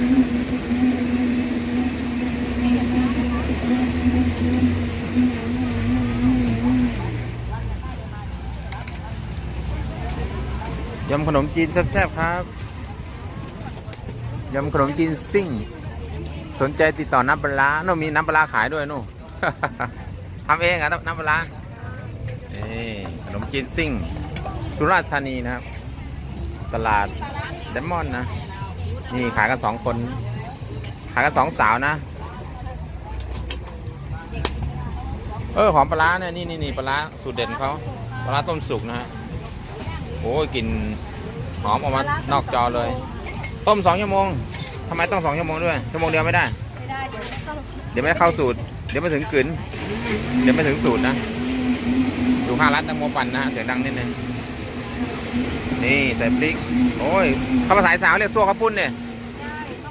ยำขนมจีนแซ่บๆครับ ยำขนมจีนซิ่ง สนใจติดต่อน้ำปลาโน่มีน้ำปลาขายด้วยโน่ทำเองอะน้ำปลาร้านี่ขนมจีนซิ่ง สุราษฎร์ธานีนะครับ ตลาดเดมอนนะ นี่ขายกันสองคน ขายกันสองสาวนะ เออหอมปลาร้าเนี่ยนี่นี่นี่ปลาร้าสูตรเด่นเขาปลาร้าต้มสุกนะฮะโอ้ยกลิ่นหอมออกมานอกจอเลย ต้มสองชั่วโมงทำไมต้องสองชั่วโมงด้วยชั่วโมงเดียวไม่ได้ เดี๋ยวไม่เข้าสูตร เดี๋ยวไม่ถึงกลืนเดี๋ยวไม่ถึงสูตรนะ ดูข้าร้านตังโมปันนะฮะเสียงดังนิดนึง นี่ใส่พริก โอ้ยข้าวภาษาอีสาวเรียกซัวข้าวปุ้นเนี่ย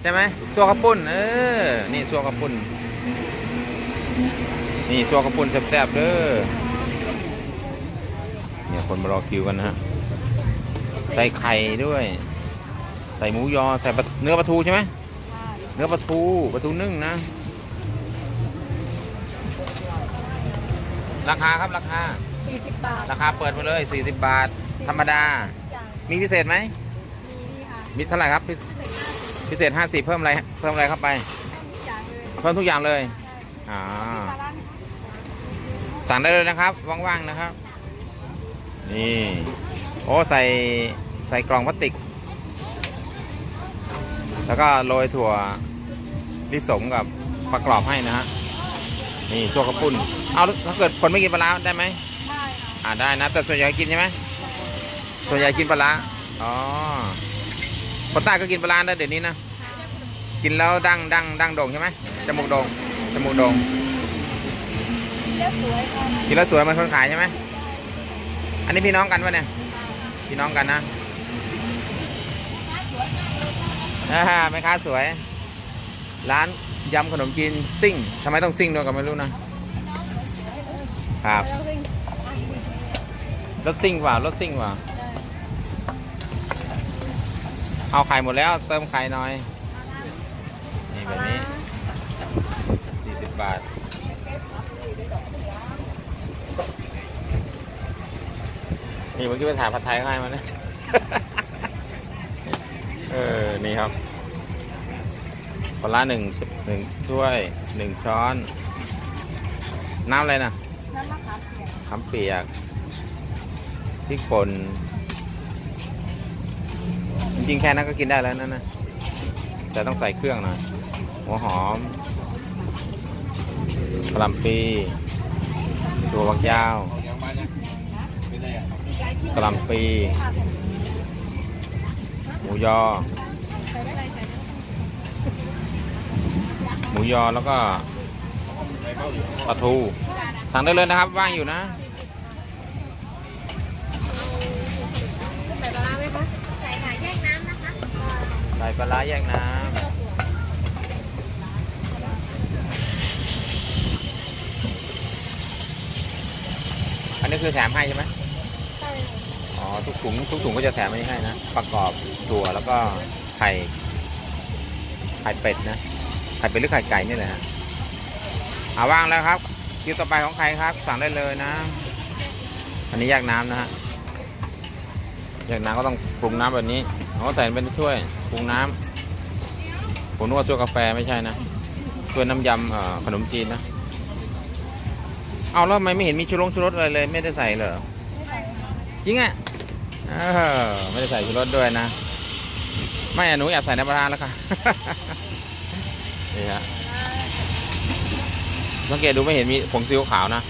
ใช่ไหมซัวข้าวปุ้น เออ นี่ซัวข้าวปุ้น นี่ซัวข้าวปุ้นแซ่บๆเด้อเนี่ยคนมารอคิวกันนะฮะ ใส่ไข่ด้วย ใส่หมูยอ ใส่ปลาเนื้อปลาทูใช่ไหมเนื้อปลาทูปลาทูนึ่งนะ ราคาครับราคา 40 บาท ราคาเปิดมาเลย 40 บาท ธรรมดา อย่างมีพิเศษไหม มีนี่ค่ะมีเท่าไหร่ครับ พิพิเศษ50 เพิ่มอะไรเพิ่มอะไรเข้าไปอย่างเลยเพิ่มทุกอย่างเลยอ่าปลาล่างสั่งได้เลยนะครับ ว่างๆนะครับ นี่ โอ้ใส่ใส่กล่องพลาสติก แล้วก็โรยถั่วลิสงกับปลากรอบให้นะฮะ นี่ตัวกระปุ้นเอาถ้าเกิดคนไม่กินปลาร้าได้ไหม ได้ค่ะ อ่าได้นะแต่ส่วนใหญ่กินใช่ไหม ส่วนใหญ่กินปลาร้าอ๋อคนใต้ก็กินปลาร้าได้เดี๋ยวนี้นะ กินแล้วดังดังดังโด่งใช่ไหมจมูกโด่งจมูกโด่งกสวยค่ะกินแล้วสวยมันคนขายใช่ไหมอันนี้พี่น้องกันปะเนี่ย พี่น้องกันนะแม่ค้าสวย ร้านยำขนมจีนซิ่งทำไมต้องซิ่งด้วยก็ไม่รู้นะ ครับล้วซึ่งรถซิ่งว่ารถซิ่งว่ะ เอาไข่หมดแล้วเติมไข่หน่อย นี่แบบนี้40บาท นี่เมื่อกี้ไปถ่ายผัดไทยให้มาเนี่ยเออ นี่ครับปลาร้าหนึ่งหนึ่งถ้วยหนึ่งช้อน น้ำอะไรนะน้ำมะขามเปียกขามเปียกพริกป่น จริงๆแค่นั้นก็กินได้แล้วนั่นนะแต่ต้องใส่เครื่องหน่อยหัวหอมกระลำปีตัวบักยาวกระลำปี หมูยอ หมูยอแล้วก็ปลาทูสั่งได้เลยนะครับว่างอยู่นะ ส่ปลาร้าแยกน้ำอันนี้คือแถมให้ใช่ไหมใช่อ๋อทุกถุงทุกถุงก็จะแถมอันนี้ให้นะ ประกอบถั่วแล้วก็ไข่ไข่เป็ดนะไข่เป็ดหรือไข่ไก่นี่แหละฮะอาว่างแล้วครับคิวต่อไปของใครครับ สั่งได้เลยนะ อันนี้แยกน้ำนะฮะแยกน้ำก็ต้องปรุงน้ำแบบนี้ เขาใส่เป็นถ้วยปรุงน้ำผมนึกว่าถ้วยกาแฟไม่ใช่นะถ้วยน้ำยำขนมจีนนะ เอาแล้วทำไมไม่เห็นมีชูรงชูรสอะไรเลย ไม่ได้ใส่เหรอจริงอะไม่ได้ใส่ชูรสด้วยนะ ไม่อะหนูแอบใส่ในปลาราแล้วค่ะนี่ฮะสังเกตดูไม่เห็นมีผงซีอิ๊วขาวนะ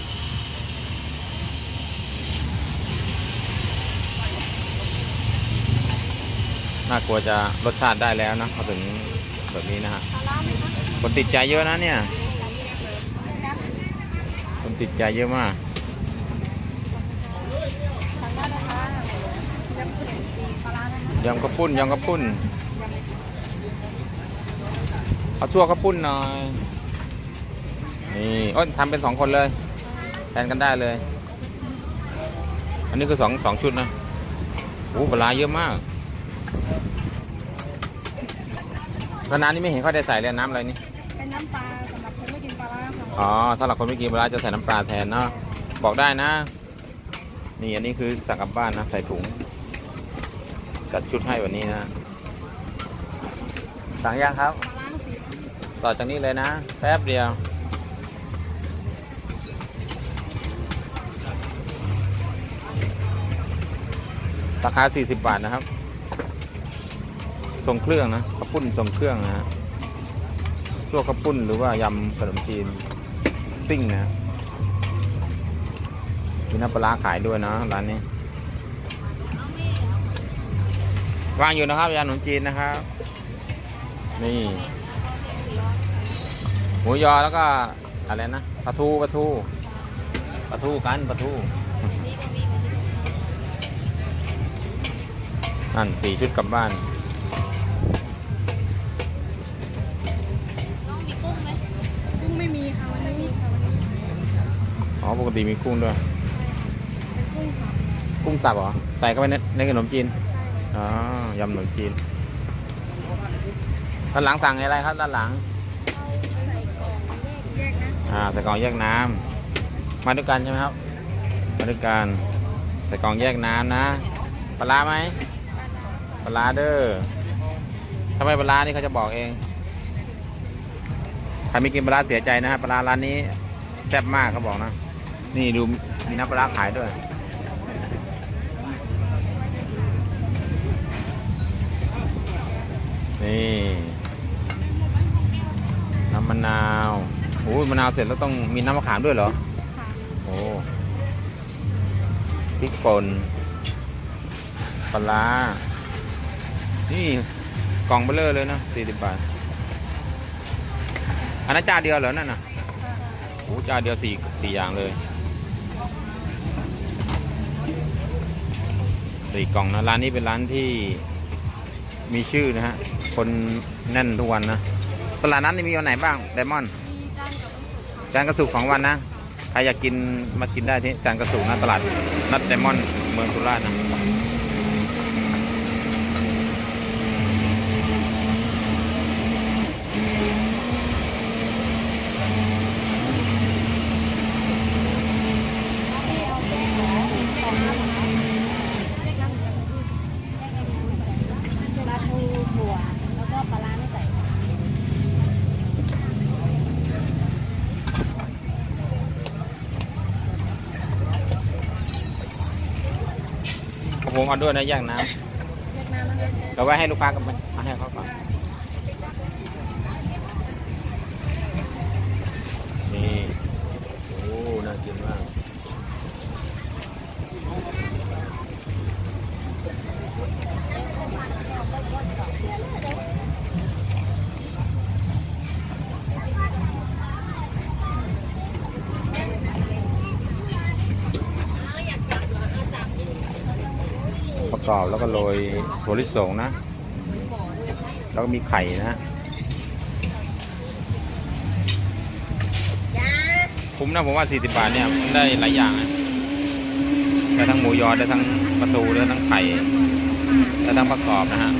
น่ากลัวจะรสชาติได้แล้วนะเขาถึงแบบนี้นะฮะคนติดใจเยอะนะเนี่ย คนติดใจเยอะมากยำกระปุ้นยำกระปุ้นเอาซั่วกระปุ้นหน่อยนี่โอ้ยทำเป็นสองคนเลยแทนกันได้เลย อันนี้คือสองสองชุดนะโอ้ปลาเยอะมาก แล้วน้ำนี่ไม่เห็นเขาได้ใส่เลยน้ำอะไรนี่ เป็นน้ำปลาสำหรับคนไม่กินปลาร้าค่ะอ๋อถ้าเราคนไม่กินปลาร้าจะใส่น้ำปลาแทนเนาะ บอกได้นะ นี่อันนี้คือสั่งกลับบ้านนะ ใส่ถุง จัดชุดให้วันนี้นะ สั่งยังครับ ปลาร้าสีต่อจากนี้เลยนะ แป๊บเดียว ราคา 40 บาทนะครับ ทรงเครื่องนะข้าวปุ้นทรงเครื่องนะฮะซั่วข้าวปุ้นหรือว่ายำขนมจีนซิ่งนะมีน้ำปลาร้าขายด้วยนะร้านนี้วางอยู่นะครับยำขนมจีนนะครับ นี่หมูยอแล้วก็อะไรนะปลาทูปลาทูปลาทูกันปลาทูนั่นสี่ชุดกลับบ้าน อ๋อปกติมีกุ้งด้วย เป็นกุ้งค่ะกุ้งสับเหรอ ใส่เข้าไปในในขนมจีนใช่อ๋อยำขนมจีนด้านหลังสั่งอะไรครับด้านหลัง เอาใส่กล่องแยกแยกนะอ่าใส่กล่องแยกน้ำมาด้วยกันใช่ไหมครับ มาด้วยกันใส่กล่องแยกน้ำนะปลาร้าไหมปลาร้าเด้อถ้าไม่ปลาร้านี่เขาจะบอกเองใครไม่กินปลาร้าเสียใจนะครับปลาร้าร้านนี้แซ่บมากเขาบอกนะ นี่ดูมีน้ำปลาร้าขายด้วย นี่น้ำมะนาวโอ้ยมะนาวเสร็จแล้วต้องมีน้ำมะขามด้วยเหรอค่ะโอ้พริกป่นปลาร้านี่กล่องเบลเลอร์เลยนะสี่สิบบาท อันนั้นจานเดียวเหรอนั่นน่ะโอ้จานเดียวสี่สี่อย่างเลย สี่กล่องนะร้านนี้เป็นร้านที่มีชื่อนะฮะคนแน่นทุกวันนะตลาดนั้นมีวันไหนบ้างไดมอนด์มีจานกับน้ำซุปค่ะจานกระสุกของวันนะใครอยากกินมากินได้ที่จานกระสุกนะตลาดนัดไดมอนด์เมืองสุราษฎร์นะ ปลาทูถั่วแล้วก็ปลาร้าไม่ใส่ ผมเอาด้วยนะแยกน้แยกน้ำเราไว้ให้ลูกค้ากันไปมาให้เขาก่อนนี่โอ้น่ากินมาก ปรอบแล้วก็โรยถั่วลิสงนะ แล้วก็มีไข่นะคุ้มนะผมว่า 40 บาทเนี่ยมันได้หลายอย่างนะได้ทั้งหมูยอได้ทั้งปลาทูได้ทั้งไข่ได้ทั้งประกอบนะฮะ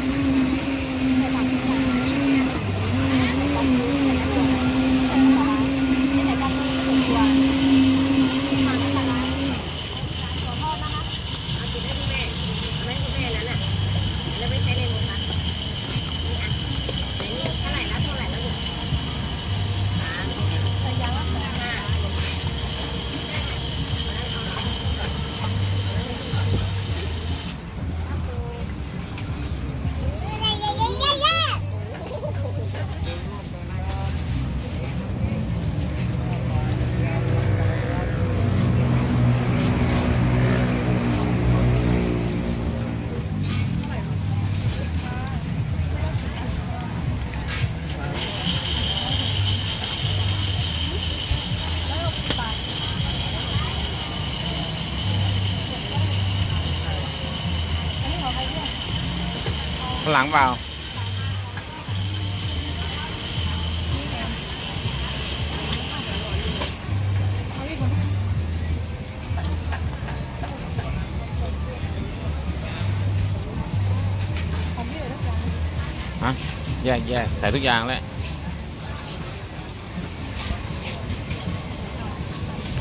หลังเปล่าฮะแแยกแยกใส่ทุกอย่างเลย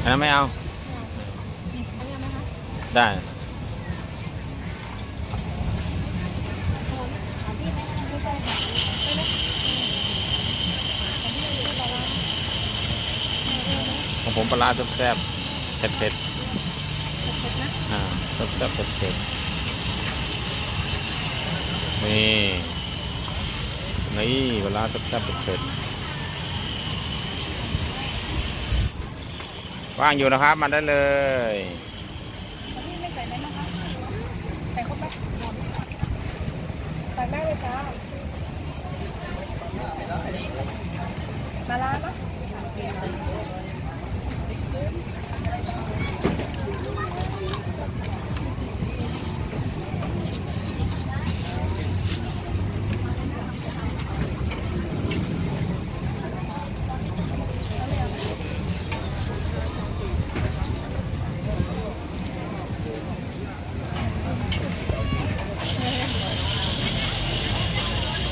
อันนั้นไม่เอาเอายังไหมคะได้ เอาพี่ไหมไม่ใช่ค่ะไม่ไหมของพี่อยู่ปลาร้า ของ ผมปลาร้าแซ่บๆเผ็ดเผ็ดๆนะๆอ่าแซ่บๆเผ็ดๆนี่นี่ปลาร้าแซ่บๆเผ็ดๆว่างอยู่นะครับมาได้เลยของพี่ไม่ใส่ไหมนะคะใส่ครบไหมใส่ได้เลยจ้าปลาร้าปะ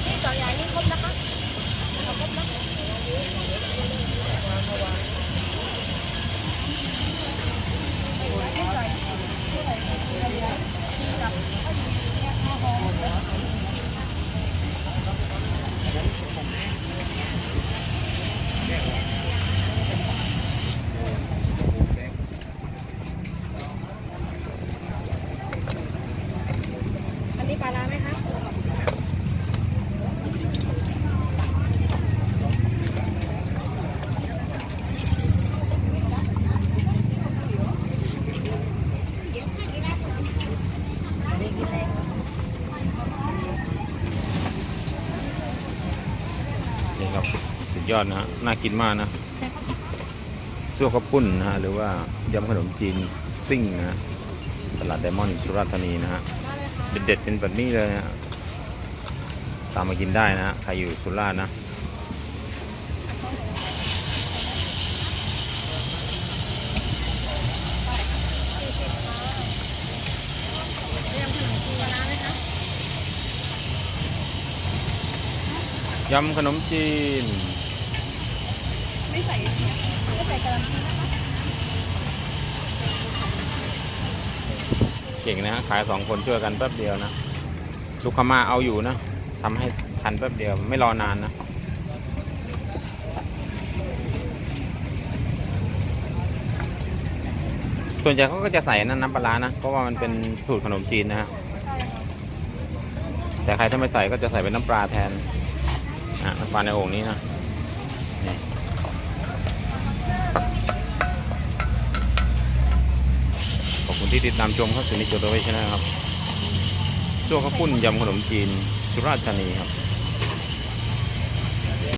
นี่สองอย่างนี้ครบนะคะเอาครบนะอันนี้ปลาร้าไหมคะ นี่ครับ สุดยอดนะฮะ น่ากินมากนะซั่วข้าวปุ้นนะฮะ หรือว่ายำขนมจีนซิ่งนะตลาดไดมอนด์สุราษฎร์ธานีนะฮะเลยค่ะเด็ดๆเป็นแบบนี้เลยนะตามมากินได้นะใครอยู่สุราษฎร์นะยำขนมจีน ไม่ใส่ไม่ใส่กระลำปีนะคะเก่งนะฮะขายสองคนช่วยกันแป๊บเดียวนะ ลูกค้ามาเอาอยู่นะทำให้ทันแป๊บเดียวไม่รอนานนะส่วนใหญ่เขาก็จะใส่นั่นน้ำปลานะ เพราะว่ามันเป็นสูตรขนมจีนนะฮะใช่ค่ะแต่ใครถ้าไม่ใส่ก็จะใส่เป็นน้ำปลาแทน อะน้ำปลาในโอ่งนี้นะนี่ขอบคุณ ที่ติดตามชมครับสุนิจโจโดเวชนะครับชั่วข้าวปุ้นยำขนมจีนสุราษฎร์ธานีครับ